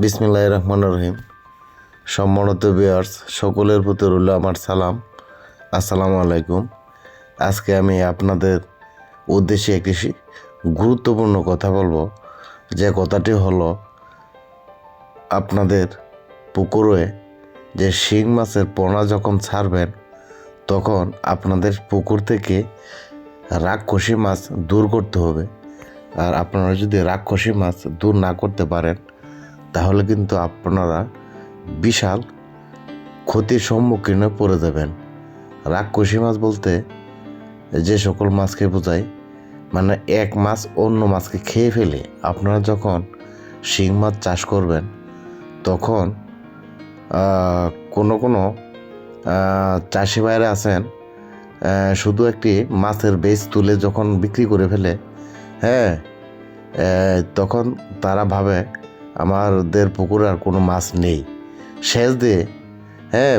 বিসমিল্লাহ রহমান রহিম। সম্মানিত বিয়ার্স সকলের প্রতি রইল আমার সালাম। আসসালামু আলাইকুম। আজকে আমি আপনাদের উদ্দেশ্যে একটি গুরুত্বপূর্ণ কথা বলব। যে কথাটি হলো, আপনাদের পুকুরে যে শিং মাছের পোনা যখন ছাড়বেন, তখন আপনাদের পুকুর থেকে রাক্ষসী মাছ দূর করতে হবে। আর আপনারা যদি রাক্ষসী মাছ দূর না করতে পারেন তাহলে কিন্তু আপনারা বিশাল ক্ষতির সম্মুখীনে পড়ে যাবেন। রাক্ষসী মাছ বলতে যে সকল মাছকে বোঝায় মানে এক মাছ অন্য মাছকে খেয়ে ফেলে আপনারা যখন শিং মাছ চাষ করবেন, তখন কোনো কোনো চাষি ভাইরা আছেন শুধু একটি মাছের বেস তুলে যখন বিক্রি করে ফেলে হ্যাঁ তখন তারা ভাবে আমাদের পুকুরে আর কোনো মাছ নেই। সেচ দিয়ে হ্যাঁ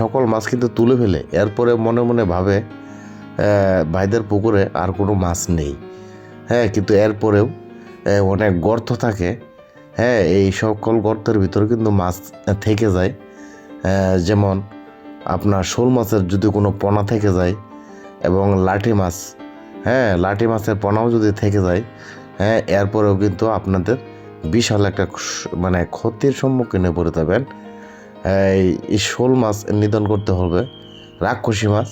সকল মাছ কিন্তু তুলে ফেলে। এরপরে মনে মনে ভাবে ভাইদের পুকুরে আর কোনো মাছ নেই। হ্যাঁ কিন্তু এরপরেও অনেক গর্ত থাকে। হ্যাঁ এই সকল গর্তের ভিতরে কিন্তু মাছ থেকে যায়। যেমন আপনার শোল মাছের যদি কোনো পোনা থেকে যায় এবং লাঠি মাছ হ্যাঁ লাঠি মাছের পোনাও যদি থেকে যায় হ্যাঁ এরপরেও কিন্তু আপনাদের বিশাল একটা মানে ক্ষতির সম্মুখীনে পড়ে যাবেন। এই শোল মাছ নিধন করতে হবে, রাক্ষসী মাছ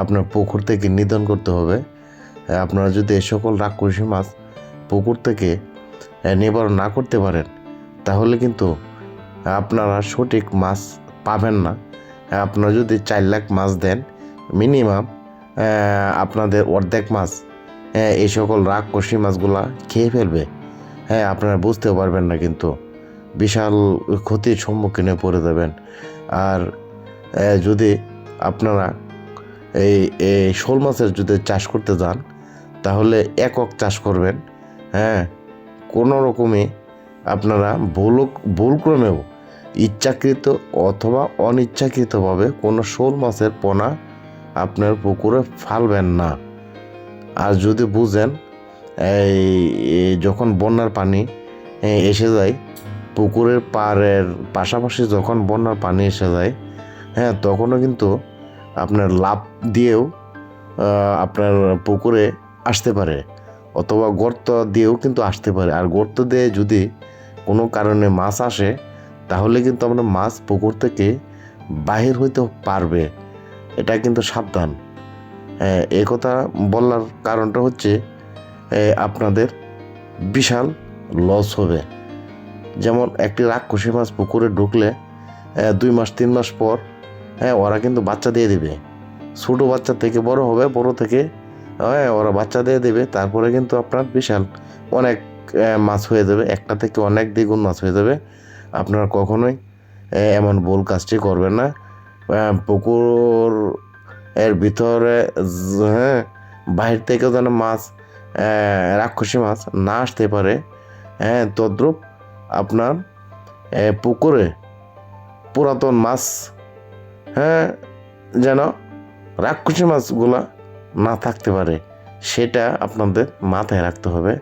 আপনার পুকুর থেকে নিধন করতে হবে। আপনারা যদি এই সকল রাক্ষসী মাছ পুকুর থেকে নিবারণ না করতে পারেন, তাহলে কিন্তু আপনারা সঠিক মাছ পাবেন না। আপনারা যদি চার লাখ মাছ দেন, মিনিমাম আপনাদের অর্ধেক মাছ এই সকল রাক্ষসী মাছগুলা খেয়ে ফেলবে। হ্যাঁ আপনারা বুঝতেও পারবেন না কিন্তু। বিশাল ক্ষতির সম্মুখীনে পড়ে যাবেন। আর যদি আপনারা এই এই শোল মাছের যদি চাষ করতে যান, তাহলে একক চাষ করবেন। হ্যাঁ কোনো রকমই আপনারা ভুল ভুলক্রমেও ইচ্ছাকৃত অথবা অনিচ্ছাকৃতভাবে কোনো শোল মাছের পোনা আপনার পুকুরে ফালবেন না। আর যদি বুঝেন যখন বন্যার পানি এসে যায় পুকুরের পাড়ের পাশাপাশি যখন বন্যার পানি এসে যায় হ্যাঁ তখনও কিন্তু আপনার লাভ দিয়েও আপনার পুকুরে আসতে পারে অথবা গর্ত দিয়েও কিন্তু আসতে পারে। আর গর্ত দিয়ে যদি কোনো কারণে মাছ আসে তাহলে কিন্তু আপনার মাছ পুকুর থেকে বাহির হইতে পারবে। এটা কিন্তু সাবধান। হ্যাঁ, কথা বলার কারণটা হচ্ছে আপনাদের বিশাল লস হবে। যেমন একটি রাক্ষসী মাছ পুকুরে ঢুকলে দুই মাস, তিন মাস পর হ্যাঁ ওরা কিন্তু বাচ্চা দিয়ে দেবে। ছোটো বাচ্চা থেকে বড় হবে, বড় থেকে হ্যাঁ ওরা বাচ্চা দিয়ে দেবে। তারপরে কিন্তু আপনার বিশাল অনেক মাছ হয়ে যাবে, একটা থেকে অনেক দ্বিগুণ মাছ হয়ে যাবে। আপনারা কখনোই এমন ভুল কাজটি করবেন না। পুকুর এর ভিতরে হ্যাঁ বাহির থেকেও যেন মাছ রাক্ষসী মাছ না আসতে পারে হ্যাঁ তদ্রুপ আপনার পুকুরে পুরাতন মাছ হ্যাঁ যেন রাক্ষসী মাছগুলা না থাকতে পারে, সেটা আপনাদের মাথায় রাখতে হবে।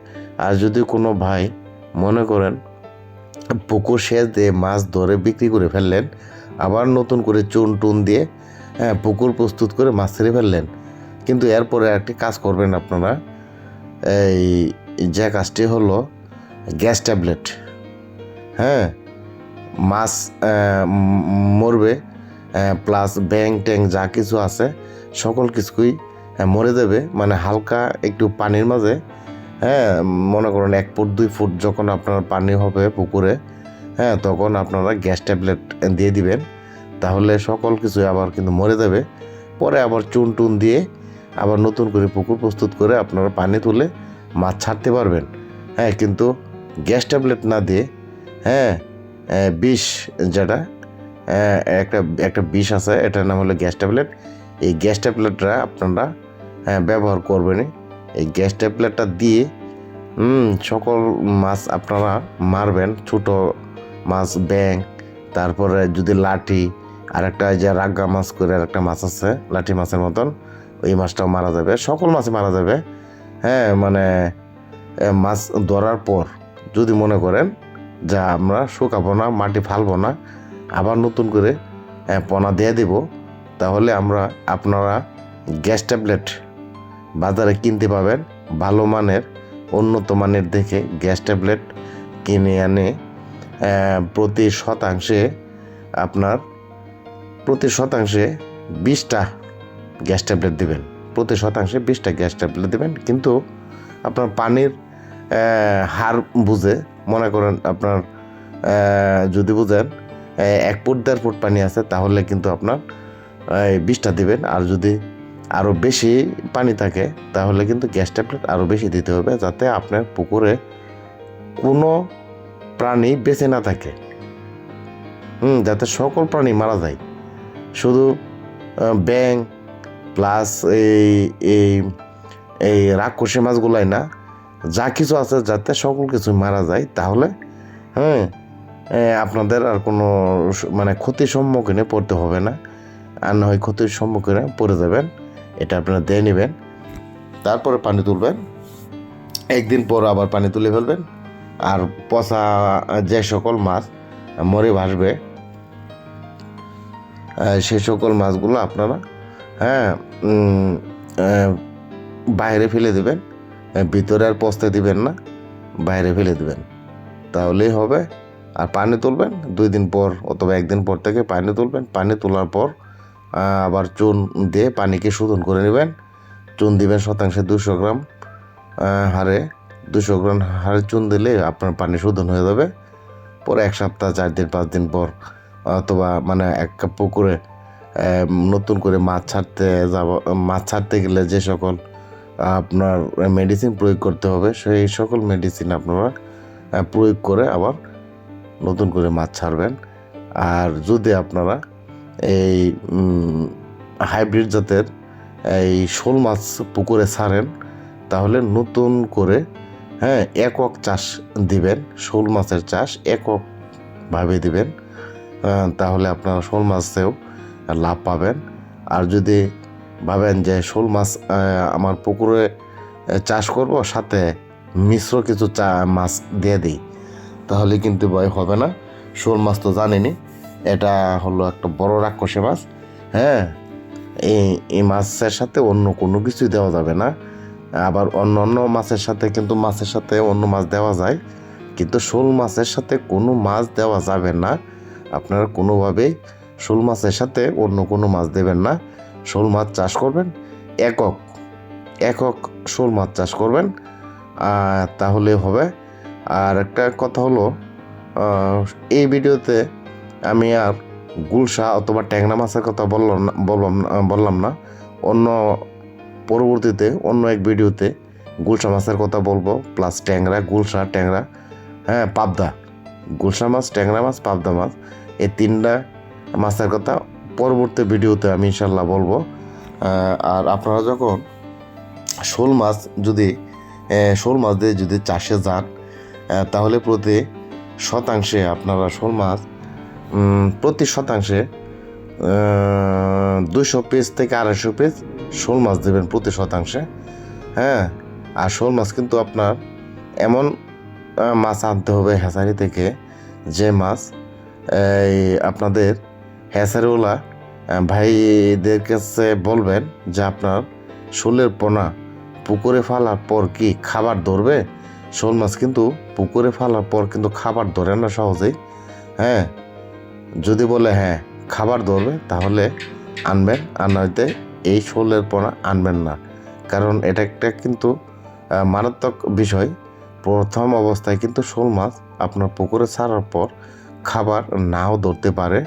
আর যদি কোনো ভাই মনে করেন পুকুর সেচ দিয়ে মাছ ধরে বিক্রি করে ফেললেন, আবার নতুন করে চুন টুন দিয়ে হ্যাঁ পুকুর প্রস্তুত করে মাছ ছেড়ে ফেললেন, কিন্তু এরপরে একটি কাজ করবেন আপনারা এই যে কাজটি হলো, গ্যাস ট্যাবলেট। হ্যাঁ মাছ মরবে প্লাস ব্যাং ট্যাং যা কিছু আছে, সকল কিছুই মরে দেবে মানে হালকা একটু পানির মাঝে হ্যাঁ মনে করুন এক ফুট, দুই ফুট যখন আপনার পানি হবে পুকুরে হ্যাঁ তখন আপনারা গ্যাস ট্যাবলেট দিয়ে দিবেন। তাহলে সকল কিছু আবার কিন্তু মরে যাবে। পরে আবার চুন টুন দিয়ে আবার নতুন করে পুকুর প্রস্তুত করে আপনারা পানি তুলে মাছ ছাড়তে পারবেন। হ্যাঁ কিন্তু গ্যাস ট্যাবলেট না দিয়ে হ্যাঁ বিষ যেটা একটা একটা বিষ আছে এটার নাম হলো গ্যাস ট্যাবলেট। এই গ্যাস ট্যাবলেটটা আপনারা হ্যাঁ, ব্যবহার করবেন এই গ্যাস ট্যাবলেটটা দিয়ে সকল মাছ আপনারা মারবেন ছোট মাছ ব্যাং তারপরে যদি লাঠি আর একটা যে রাগা মাছ করে আর একটা মাছ আছে লাঠি মাছের মতন ওই মাছটাও মারা যাবে, সকল মাছ মারা যাবে। হ্যাঁ মানে মাছ ধরার পর যদি মনে করেন যা আমরা শুকাবো না, মাটি ফালবো না, আবার নতুন করে পোনা দিয়ে দেব, তাহলে আমরা আপনারা গ্যাস ট্যাবলেট বাজারে কিনতে পাবেন, ভালো মানের, উন্নত মানের দেখে গ্যাস ট্যাবলেট কিনে আনে প্রতি শতাংশে আপনার, প্রতি শতাংশে বিশটা গ্যাস ট্যাবলেট দেবেন। প্রতি শতাংশে বিশটা গ্যাস ট্যাবলেট দেবেন। কিন্তু আপনার পানির হার বুঝে মনে করেন আপনার যদি বুঝেন এক ফুট দেড় ফুট পানি আছে তাহলে কিন্তু আপনার বিশটা দিবেন। আর যদি আরও বেশি পানি থাকে তাহলে কিন্তু গ্যাস ট্যাবলেট আরও বেশি দিতে হবে যাতে আপনার পুকুরে কোনো প্রাণী বেঁচে না থাকে। হুম যাতে সকল প্রাণী মারা যায়। শুধু আহ, ব্যাং প্লাস এই এই এই রাগ রাক্ষসী মাছগুলাই না, যা কিছু আছে যাতে সকল কিছু মারা যায়, তাহলে হ্যাঁ আপনাদের আর কোনো মানে ক্ষতির সম্মুখীনে পড়তে হবে না। আর না হয় ক্ষতির সম্মুখীনে পড়ে যাবেন, এটা আপনারা দিয়ে নেবেন। তারপরে পানি তুলবেন, একদিন পর আবার পানি তুলে ফেলবেন। আর পচা যে সকল মাছ, মরে ভাসবে সেই সকল মাছগুলো আপনারা হ্যাঁ বাইরে ফেলে দেবেন ভিতরে আর পচতে দিবেন না, বাইরে ফেলে দেবেন। তাহলেই হবে। আর পানি তুলবেন, দুই দিন পর অথবা একদিন পর থেকে পানি তুলবেন। পানি তোলার পর আবার চুন দিয়ে পানিকে শোধন করে নেবেন। চুন দিবেন শতাংশে দুশো গ্রাম হারে দুশো গ্রাম হারে চুন দিলে আপনার পানি শোধন হয়ে যাবে। পরে এক সপ্তাহ, চার দিন, পাঁচ দিন পর, অথবা মানে এক কাপ পুকুরে নতুন করে মাছ ছাড়তে যাব, মাছ ছাড়তে গেলে যে সকল, আপনার মেডিসিন প্রয়োগ করতে হবে, সেই সকল মেডিসিন আপনারা প্রয়োগ করে আবার নতুন করে মাছ ছাড়বেন। আর যদি আপনারা এই হাইব্রিড জাতের এই শোল মাছ পুকুরে ছাড়েন, তাহলে নতুন করে হ্যাঁ একক চাষ দিবেন, শোল মাছের চাষ এককভাবে দিবেন। তাহলে আপনারা শোল মাছেও লাভ পাবেন। আর যদি ভাবেন যে শোল মাছ আমার পুকুরে চাষ করব, সাথে মিশ্র কিছু চা, মাছ দিয়ে দিই, তাহলে কিন্তু ভয় হবে না। শোল মাছ তো জানেনি এটা হলো একটা বড় রাক্ষসী মাছ হ্যাঁ? এই এই মাছের সাথে অন্য কোনো কিছুই দেওয়া যাবে না। আবার অন্য অন্য মাছের সাথে কিন্তু মাছের সাথে অন্য মাছ দেওয়া যায়, কিন্তু শোল মাছের সাথে কোনো মাছ দেওয়া যাবে না। আপনারা কোনোভাবেই শোল মাছের সাথে অন্য কোনো মাছ দেবেন না। শোল মাছ চাষ করবেন, একক একক শোল মাছ চাষ করবেন। তাহলে হবে, আর একটা কথা হলো এই ভিডিওতে আমি আর গুলশা অথবা ট্যাংরা মাছের কথা বললাম না, বললাম বললাম না। অন্য পরবর্তীতে অন্য এক ভিডিওতে গুলশা মাছের কথা বলব প্লাস ট্যাংরা, গুলশা, ট্যাংরা হ্যাঁ পাবদা। গুলশা মাছ, ট্যাংরা মাছ, পাবদা মাছ, এই তিনটা মাছের কথা, পরবর্তী ভিডিওতে আমি ইনশাল্লাহ বলব। আর আপনারা যখন শোল মাছ যদি শোল মাছ দিয়ে যদি চাষে যান তাহলে প্রতি শতাংশে আপনারা শোল মাছ প্রতি শতাংশে দুশো পিস থেকে আড়াইশো পিস শোল মাছ দেবেন প্রতি শতাংশে। হ্যাঁ আর শোল মাছ কিন্তু আপনার এমন মাছ আনতে হবে হ্যাচারি থেকে যে মাছ আপনাদের হ্যাচারিওয়ালা আহ, ভাইদের কাছে বলবেন যে আপনার শোলের পোনা পুকুরে ফালার পর কি খাবার ধরবে? শোল মাছ কিন্তু পুকুরে ফালার পর কিন্তু খাবার ধরে না সহজেই। হ্যাঁ যদি বলে হ্যাঁ খাবার ধরবে তাহলে আনবেন আর নয়তো এই শোলের পোনা আনবেন না। কারণ এটা একটা কিন্তু মারাত্মক বিষয়। প্রথম অবস্থায় কিন্তু শোল মাছ আপনার পুকুরে ছাড়ার পর খাবার নাও ধরতে পারে।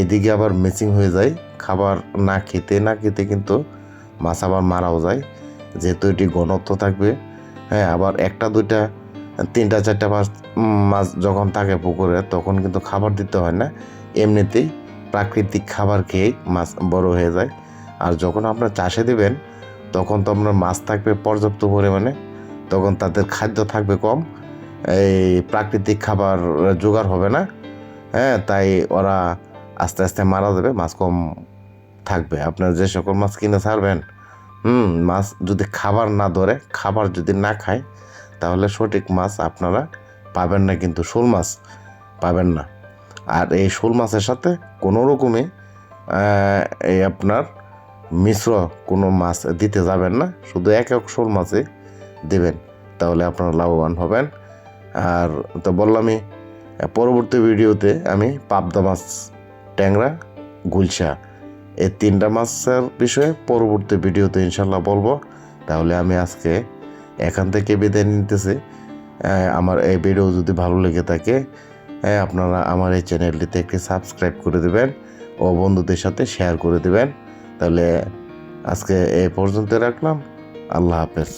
এদিকে আবার মিসিং হয়ে যায়। খাবার না খেতে না খেতে কিন্তু মাছ আবার মারাও যায়। যেহেতু এটি ঘনত্ব থাকবে হ্যাঁ আবার একটা, দুইটা, তিনটা, চারটা মাছ মাছ যখন থাকে পুকুরে, তখন কিন্তু খাবার দিতে হয় না। এমনিতেই প্রাকৃতিক খাবার খেয়েই মাছ বড় হয়ে যায়। আর যখন আপনার চাষে দেবেন, তখন তো আপনার মাছ থাকবে পর্যাপ্ত পরিমাণে, তখন তাদের খাদ্য থাকবে কম। এই প্রাকৃতিক খাবার জোগাড় হবে না হ্যাঁ তাই ওরা আস্তে আস্তে মারা যাবে, মাছ কম থাকবে। আপনার যে সকল মাছ কিনে ছাড়বেন, হুম, মাছ যদি খাবার না ধরে, খাবার যদি না খায়, তাহলে সঠিক মাছ আপনারা পাবেন না, কিন্তু শোল মাছ পাবেন না। আর এই শোল মাছের সাথে কোনো রকমে এই আপনার মিশ্র কোনো মাছ দিতে যাবেন না, শুধু এক এক শোল মাছে দেবেন, তাহলে আপনারা লাভবান হবেন। আর তো বললামই, পরবর্তী ভিডিওতে আমি পাবদা মাছ ট্যাংরা, গুলশা। এই তিনটা মাছের বিষয়ে পরবর্তী ভিডিওতে ইনশাল্লাহ বলব। তাহলে আমি আজকে এখান থেকে বিদায় নিতেছি। আমার এই ভিডিও যদি ভালো লেগে থাকে আপনারা আমার এই চ্যানেলটিতে একটি সাবস্ক্রাইব করে দেবেন ও বন্ধুদের সাথে শেয়ার করে দেবেন। তাহলে আজকে এ পর্যন্ত রাখলাম। আল্লাহ হাফেজ।